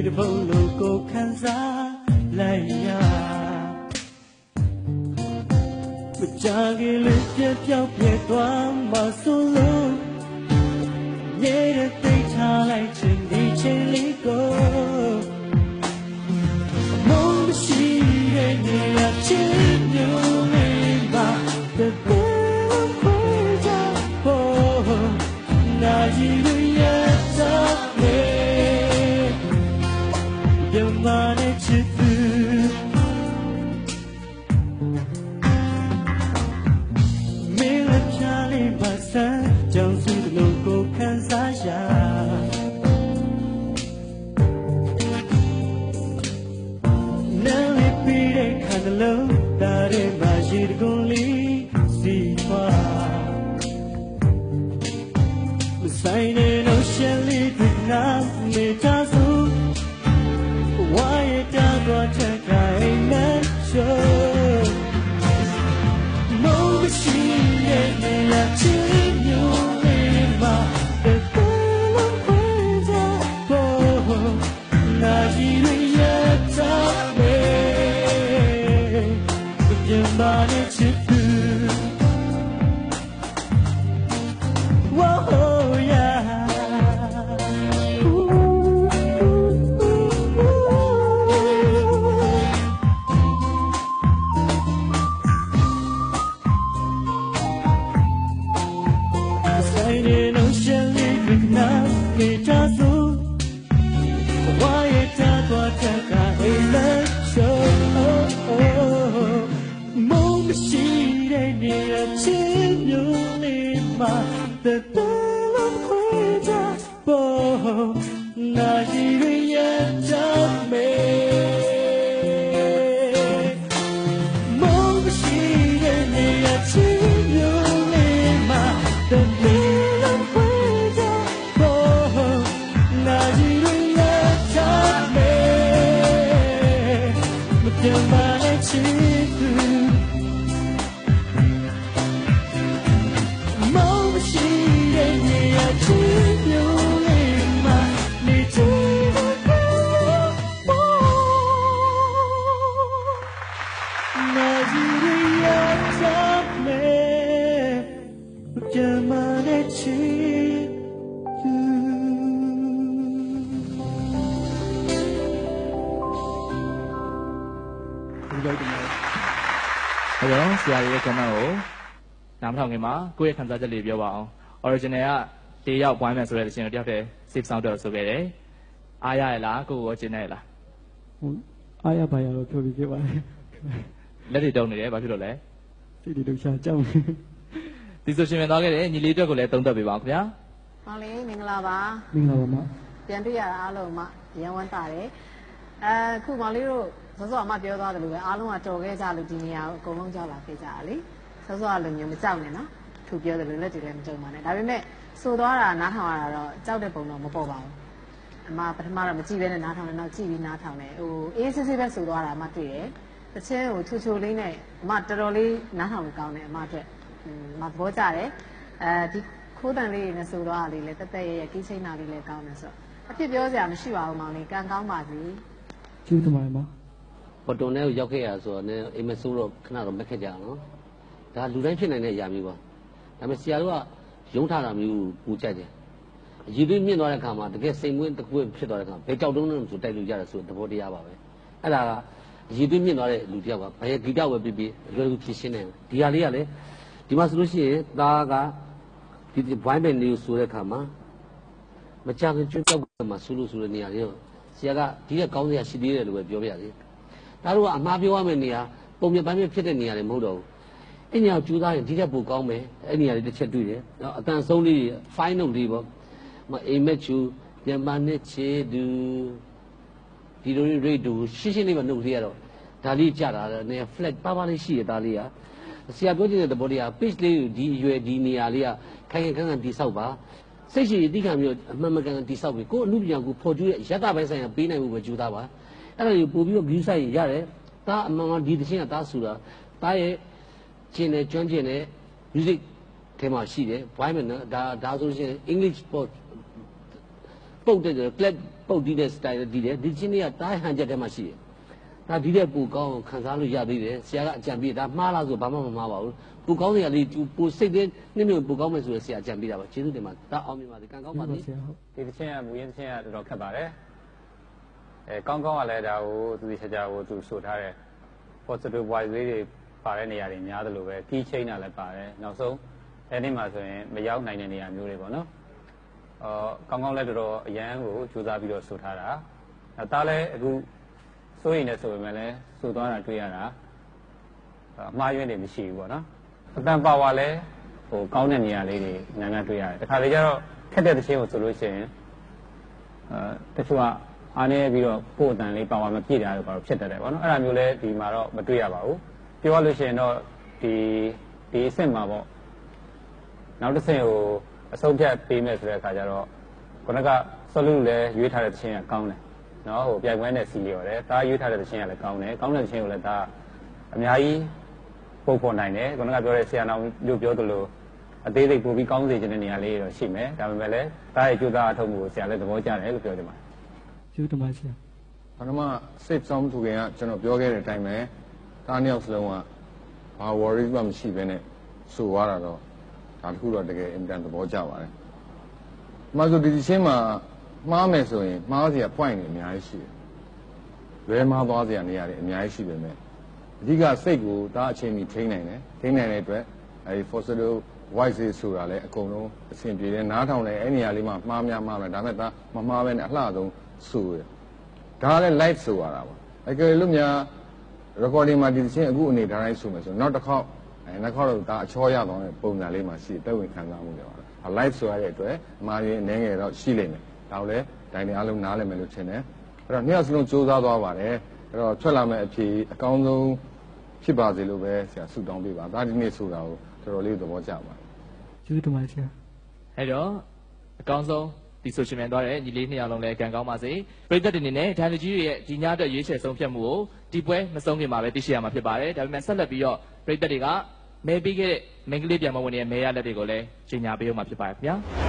ချင်လေးတစ်ပုံလုံးကိုခံစားလိုက်ရမကြခင်လေးပြပြောက်ပြဲသွားမှဆိုလို့မြေတဲ့သိထားလိုက်ချင်ဒီချိန်လေးကိုမုန်းမရှိတဲ့နေရာချင်မျိုးလေးပါတဲ့ဘယ်ခွေကြဖို့နာရီ 心也累了。司令爷，亲用力嘛，带灯笼回家。哦，那一夜的。 ဟုတ်ရောဆရာကြီးရဲ့ comment ကိုနားမထောင်ခင်မှာကိုယ့်ရဲ့ခံစားချက်လေးပြောပါအောင် original ကတေးရောက်ပွိုင်းမယ်ဆိုတဲ့တခြင်းကိုတယောက်တည်း save sound တော့ဆိုခဲ့တယ်အားရရလားကိုယ့်ကိုယ်ကျင်းနေလားဟိုအားရပါရတော့ပြောပြီးဖြစ်ပါတယ် လက်တွေတုံနေတယ်ဘာဖြစ်လို့လဲစိတ်တွေလှုပ်ရှားကြောက်နေဒီဆိုရှင်မြန်သွားခဲ့တယ်ညီလေးအတွက်ကိုလည်းသုံးသပ်ပေးပါအောင်ခင်ဗျာ။မောင်လေးမင်္ဂလာပါမင်္ဂလာပါမ။ပြန်တွေ့ရတာအားလုံးမှရန်ဝမ်းတာတယ်။အဲခုမောင်လေးတို့စောစောအမပြောသွားတယ်လို့ပဲအားလုံးကတော်ခဲ့ကြလို့ဒီနေရာကိုအကုန်လုံးကြောက်လာခဲ့ကြတာလေ။စောစောကလိုမျိုးမကြောက်နဲ့နော်။သူပြောတယ်လို့လက်တွေလည်းမကြုံပါနဲ့။ဒါပေမဲ့ဆိုသွားတာနားထောင်ရတာတော့ကြောက်တဲ့ပုံတော့မပေါ်ပါဘူး။အမပထမတော့မကြည့်ဘဲနဲ့နားထောင်တယ်နောက်ကြည့်ပြီးနားထောင်တယ်။ဟိုအေးစစ်စစ်ပဲဆိုသွားတာအမတွေ့တယ်။ တစ်ချင်းဟိုချူချူလေးနဲ့အမတော်တော်လေးနားထောင်လို့ကောင်းတယ်အမအတွက်။အင်းအမသဘောကျတယ်။အဲဒီခိုးတန်လေးတွေနဲ့ဆိုသွားတာလေးလည်းတက်တက်ရရကြီးချင်းတာလေးလည်းကောင်းတယ်ဆိုတော့အဖြစ်ပြောစရာမရှိပါဘူးမောင်လေးကံကောင်းပါစေကျေးဇူးတင်ပါတယ်မပေါ်တွန်ထဲကိုရောက်ခဲ့ရဆိုတော့လည်းအိမ်မဆိုးတော့ခဏတော့မက်ခက်ကြအောင်နော်ဒါလူတိုင်းဖြစ်နိုင်တဲ့အရာမျိုးပါဒါပေမဲ့ဆရာတို့ကယုံထားတာမျိုးပူကြတယ်အရေးသွေးမြင့်သွားတဲ့အခါမှာတကယ်စိတ်မွေးတစ်ခုဖြစ်သွားတဲ့အခါဘယ်ကြောက်တုံးလို့ဆိုတိုက်လို့ရတယ်ဆိုတဲ့သဘောတရားပါပဲအဲ့ဒါကအ ရေးသွေးမြင့်သွားတဲ့လူတစ်ယောက်ကဘယ်ဂီတဝယ်ပြပြအလွယ်ကူဖြည့်ရှင်းတယ်ဒီဟာလေးကလည်းဒီမှာဆိုလို့ရှိရင်သားကဒီဘိုင်းဘန်လေးကိုဆိုတဲ့အခါမှာမကြခင်ကျွတ်ကြောက်မှာဆူလို့ဆိုတဲ့နေရာလေးကိုဆရာကဒီကကောင်းစရာရှိသေးတယ်လို့ပဲပြောပြရတယ်ဒါတို့ကအမှားပြောရမယ့်နေရာပုံမြပိုင်းမြဖြစ်တဲ့နေရာတွေမဟုတ်တော့ဘူးအဲ့နေရာကိုကြိုးစားရင်ဒီထက်ပိုကောင်းမယ်အဲ့နေရာတွေတစ်ချက်တွေ့တယ်နော်အတန်ဆုံးလေးတွေ fine note လေးပေါ့မအိမ်မက်ချူမြန်မာနဲ့ချေတူ ဒီလို rate တူရှင်းရှင်းလေးပဲ note လေးရတော့ဒါလေးကြတာနေ flat ပါပါလေးရှိရဒါလေးကဆရာပြောချင်တဲ့သဘောတရား page လေးကိုဒီအရွယ်ဒီနေရာလေးကခိုင်ခိုင်ခန့်ခန့်တိဆောက်ပါစိတ်ရှိအတိခံမျိုးအမှန်မကန်ကန်တိဆောက်ပြီကိုယ်အမှုပညာကိုဖော်ကျူးတဲ့ရတပိုင်းဆိုင်ရာပေးနိုင်မှုပဲကြိုးစားပါအဲ့ဒါကိုပို့ပြီးတော့ view site ရတယ်ဒါအမှန်မှန်ဒီတစ်ချင်းကဒါဆိုတာဒါရဲ့ကျင်တယ်ကျွမ်းကျင်တယ် music ထဲမှာရှိတယ် why မနော်ဒါဒါဆိုလို့ရှိရင် English post ပုတ်တဲ့ clap ပုတ်တီးတဲ့ style ဒီတယ်ဒီချင်းတွေကတားဟန်ချက်ထဲမှာရှိတယ်ဒါဒီတဲ့ပူကောင်းအောင်ခံစားလို့ရသေးတယ်ဆရာကအကြံပေးဒါမှားလားဆိုဘာမှမမှားပါဘူးပူကောင်းစရာလေးပူစိတ်သေးနှိမ့်နှိမ့်ပူကောင်းမယ်ဆိုရယ်ဆရာအကြံပေးတာပါကျေးဇူးတင်ပါဒါအောင်မြင်ပါစေကံကောင်းပါစေဆရာဟုတ်ဒီတစ်ချင်းကမူရင်းတစ်ချင်းကတော်တော်ခက်ပါတယ်အဲကောင်းကောင်းကလည်းဒါကိုသူဒီချက်ကြကိုသူဆိုထားတဲ့ positive voice လေးတွေပါတဲ့နေရာတွေများတယ်လို့ပဲ key chain တာလည်းပါတယ်နောက်ဆုံးအဲဒီမှာဆိုရင်မရောက်နိုင်တဲ့နေရာမျိုးတွေပေါ့နော် အော်ကောင်းကောင်းလည်းတော်တော်အရန်ကိုစူးစမ်းပြီးတော့ဆိုထားတာအဲဒါလည်းအခုစိုးရင်လည်းဆိုပေမဲ့လည်းဆိုသွားတာတွေ့ရတာအမှားယွင်းတွေမရှိဘူးပေါ့နော်အတန်ပါဝါလည်းဟိုကောင်းတဲ့နေရာလေးတွေနားနားတွေ့ရတယ်တခါလေကျတော့ခက်တဲ့တစ်ချင်းကိုဆိုလို့ရှိရင်အဲတချို့ကအားနေပြီးတော့ကိုယ်အတန်လေးပါဝါမပြည့်တာတော့ဘာလို့ဖြစ်တတ်တယ်ဗောနော်အဲ့ဒါမျိုးလဲဒီမှာတော့မတွေ့ရပါဘူးပြောရလို့ရှိရင်တော့ဒီဒီအဆင့်မှာပေါ့နောက်တစ်ဆင့်ကို အဆုံးဖြတ်ပေးမယ်ဆိုတဲ့အခါကျတော့ခုနကဆောလူလည်းရွေးထားတဲ့သချင်းကကောင်းတယ်နော်ဟိုပြိုင်ပွဲနဲ့စီလျော်တယ်ဒါရွေးထားတဲ့သချင်းကလည်းကောင်းတယ်ကောင်းတဲ့သချင်းကိုလည်းဒါအများကြီးပုံဖော်နိုင်တယ်ခုနကပြောတဲ့ဆရာတော်တို့ပြောသလိုအသေးစိတ်ပို့ပြီးကောင်းစေခြင်းတဲ့နေရာလေးတွေတော့ရှိမယ်ဒါပေမဲ့လည်းဒါရဲ့ကြိုးစားအထောက်မှုကိုဆရာလည်းသဘောကျတယ်လို့ပြောချင်ပါတယ်ကျေးဇူးတင်ပါဆရာပထမ safe sound သူခင်ကကျွန်တော်ပြောခဲ့တဲ့အတိုင်းပဲတားနှစ်ယောက်စလုံးကဘာ worry မှမရှိဘဲနဲ့ဆိုသွားတာတော့ ဒါတခုတော့တကယ်အင်တန်သဘောကျပါတယ်။မှဆိုဒီဒီချင်းမှာမှားမယ်ဆိုရင်မှားစရာ point တွေအများကြီးရှိတယ်။လွဲမှားသွားစရာနေရာတွေအများကြီးရှိပေမဲ့အဓိကစိတ်ကိုဒါအချိန်မီထိန်းနိုင်တယ်။ထိန်းနိုင်တဲ့အတွက်အဲဒီ forcedo voice တွေဆိုတာလည်းအကုန်လုံးအဆင်ပြေတယ်။နားထောင်လည်းအဲ့နေရာလေးမှာမှားများမှားမယ်ဒါပေမဲ့ဒါမမှားဘဲနဲ့အလှဆုံးဆိုတယ်။ဒါလည်း live ဆိုရတာပါအကယ်လို့များ recording မှာဒီချင်းအခုအနေတိုင်းဆိုမယ်ဆိုနောက်တစ်ခေါက် အဲနောက်ခေါက်တော့ဒါအချောရသွားတဲ့ပုံစံလေးမှာရှိတက်ဝင်ခံစားမှုတွေပါဒါ live ဆိုရတဲ့အတွက်အမှားရင်းအနေငယ်တော့ရှိလိမ့်မယ်ဒါကိုလည်းဒိုင်နေအားလုံးနားလည်မယ်လို့ထင်တယ်အဲ့တော့နှစ်ယောက်စလုံးစူးစမ်းသွားပါတယ်အဲ့တော့ထွက်လာမယ့်အဖြေအကောင်းဆုံးဖြစ်ပါစေလို့ပဲဆရာဆုတောင်းပေးပါဒါဒီနေ့ဆိုတာကိုတော်တော်လေးသဘောကျပါတယ်ကျေးဇူးတင်ပါဆရာအဲ့တော့အကောင်းဆုံးဒီဆိုရှင်မြန်သွားတဲ့ညီလေးနှစ်ယောက်လုံးလည်းကံကောင်းပါစေပရိသတ်တွေအနေနဲ့ဒိုင်လူကြီးရဲ့ဒီညအတွက်ရွေးချယ်ဆုံးဖြတ်မှုကိုဒီပွဲမဆုံးခင်မှာပဲသိရှိရမှာဖြစ်ပါတယ်ဒါပေမဲ့ဆက်လက်ပြီးတော့ပရိသတ်တွေက မဲပြီးခဲ့တဲ့မင်္ဂလေးပြန်မဝင်ရဲ့မဲရလက်တွေကိုလည်းကြီးညာပေးအောင်မှာဖြစ်ပါတယ်ခင်ဗျာ